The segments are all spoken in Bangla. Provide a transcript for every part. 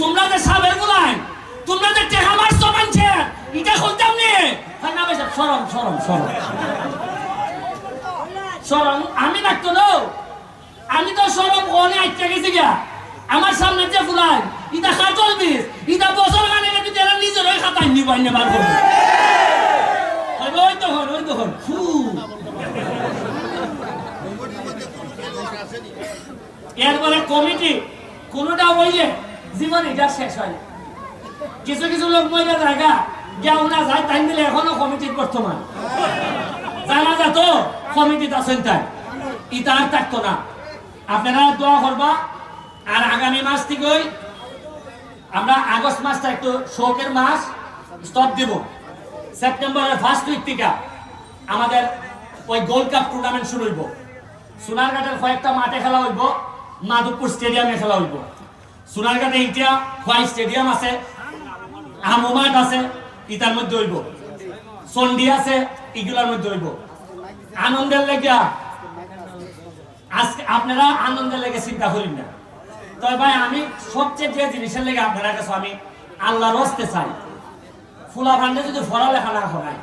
তোমরা যে সাবের গুলাই তোমরা যে টেহা মারছো মানছে এটা খুলতাম নি। হয় না বেশ সরম সরম সরম। সরম, আমি রাখতো না। আমি তো সরম ওনে আইতে গেছি গা আমার সামনে যে ফুলাই ইটা খাটল বিষ ইটা বছর মানে নাকি তেরা নিজের ওই খাতায় নিবাই নেবার করবে। হইবে ওই তো হন, ওই তো হন। ফু। এরপরে কমিটি, কোনোটা বইলে জীবন এটা শেষ হয় কিছু কিছু লোক মহিলা জায়গা কেউ না যায় তাই দিলে এখনও কমিটির বর্তমান জানা যেত কমিটিত আছেন তাই। ইটা আর থাকতো না আপনারা দোয়া করবা আর আগামী মাস থেকেই আমরা আগস্ট মাসটা একটু শোকের মাস স্টপ দিব। সেপ্টেম্বরের ফার্স্ট উইক থেকে আমাদের ওই গোল্ড কাপ টুর্নামেন্ট শুরু হইব। সোনারঘাটের কয়েকটা মাঠে খেলা হইব, মাধবপুর স্টেডিয়ামে খেলা হইব। সোনারঘাটে ইতিয়া খোয়াই স্টেডিয়াম আছে আমো আছে ইটার মধ্যে হইব চন্ডি আছে ইগুলার মধ্যে হইব আনন্দের লেগিয়া, আজকে আপনারা আনন্দের লেগে চিন্তা করেন না। তবে ভাই, আমি সবচেয়ে যে জিনিসের লেগে আপনারা কাছে আমি আল্লাহর হস্তে চাই। ফুলা ভান্ডে যদি পড়ালেখা না করায়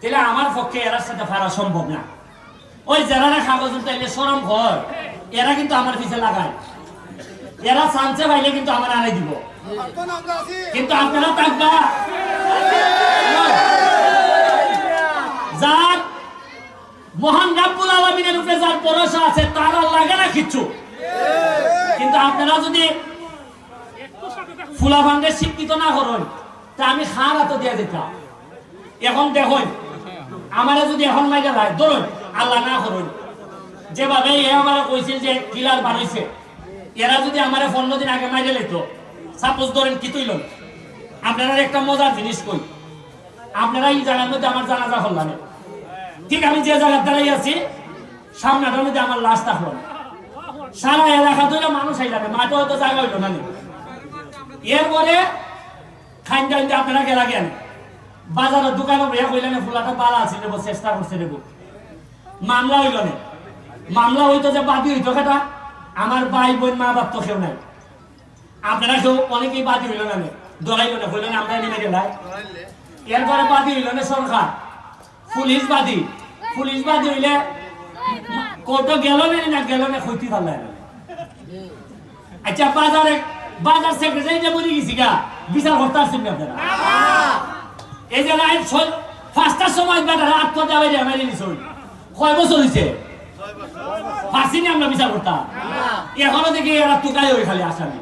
তাহলে আমার পক্ষে এরার সাথে ফারা সম্ভব না। ওই যারা কাগজ উঠাইলে সরম ঘর, এরা কিন্তু আমার পিছে লাগায়। এরা চান্সে পাইলে কিন্তু আমার আনাই দিব। কিন্তু আপনারা থাকবা। যার মহান রাব্বুল আলামিনের উপরে যার ভরসা আছে, তার আর লাগে না কিচ্ছু কিন্তু আপনারা যদি ফুলা ভান্ডে শিক্ষিত না করেন তা আমি খার হাতে দিয়ে দিতাম। এখন দেখুন, আমারে যদি এখন যায় ধরুন, আল্লাহ না করুন যেভাবে এ আমার কইছিল যে কিলার বানাইছে এরা যদি আমারে পনেরো দিন, আগে মাইরে লইত সাপোজ ধরেন, কি তুইল? আপনারা একটা মজার জিনিস কই। আপনারা এই জায়গার মধ্যে আমার জানাজা করলাম ঠিক আমি যে জায়গার দাঁড়াই আছি, সামনেটার মধ্যে আমার লাশ না। সারা এলাকা ধরে মানুষ আইলাম মাঠে হয়তো জায়গা হইল না। এরপরে খাইন টাইন আপনারা গেলা গেন বাজারের দোকানে বইয়া কইলেন, ফুলাটা বালা আছে দেবো চেষ্টা করছে, নেব। মামলা হইল না। মামলা হইতো যে বাদী হইতো কেটা আমার ভাই বোন মা বাপ তো কেউ নাই। আপনারা কেউ অনেকেই বাদী হইল না। দৌড়াইল না হইল না, আমরা নেমে গেলাই এরপরে বাদী হইল না সরকার। পুলিশ বাদী। পুলিশ বাদী হইলে কোর্টে গেল না না গেল না হইতে পারল আচ্ছা বাজারে বাজার সেক্রেটারি যে বলে গেছি গা। বিচার করতে আসছেন আপনারা? এই যে লাইন পাঁচটার সময় বেটারা আত্মহত্যা হয়ে যায় মেরে কয় বছর হয়েছে ফাঁসি নিয়ে আমরা বিচার করতাম। এখনও দেখি এরা টুকাই হয়ে খালি আসামি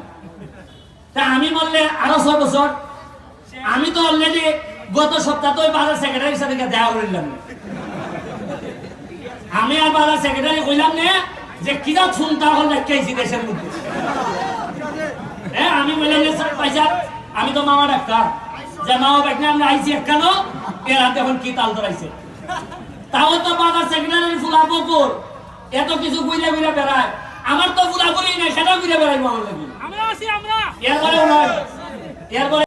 তা আমি বললে আরও ছয় বছর। আমি তো অলরেডি গত সপ্তাহ তো ওই বাজার সেক্রেটারির সাথে দেখা করিলাম আমি আর বাজার সেক্রেটারি কইলাম না যে কিরা শুনতা হল দেখাইছি দেশের মধ্যে? হ্যাঁ আমি বললাম যে, স্যার পয়সা আমি তো মামা ডাক্তার। যে মামা ডাক্তার আমরা আইছি একানো এর হাতে এখন কি তাল ধরাইছে? তাও তো বাজার সেক্রেটারি ফুলা বকুর এত কিছু বুঝে বুঝে বেড়ায়। আমার তো ফুলা বলি নাই সেটাও বুঝে বেড়াইবো আমার লাগি। আমরা আছি আমরা। এরপরে নয় এরপরে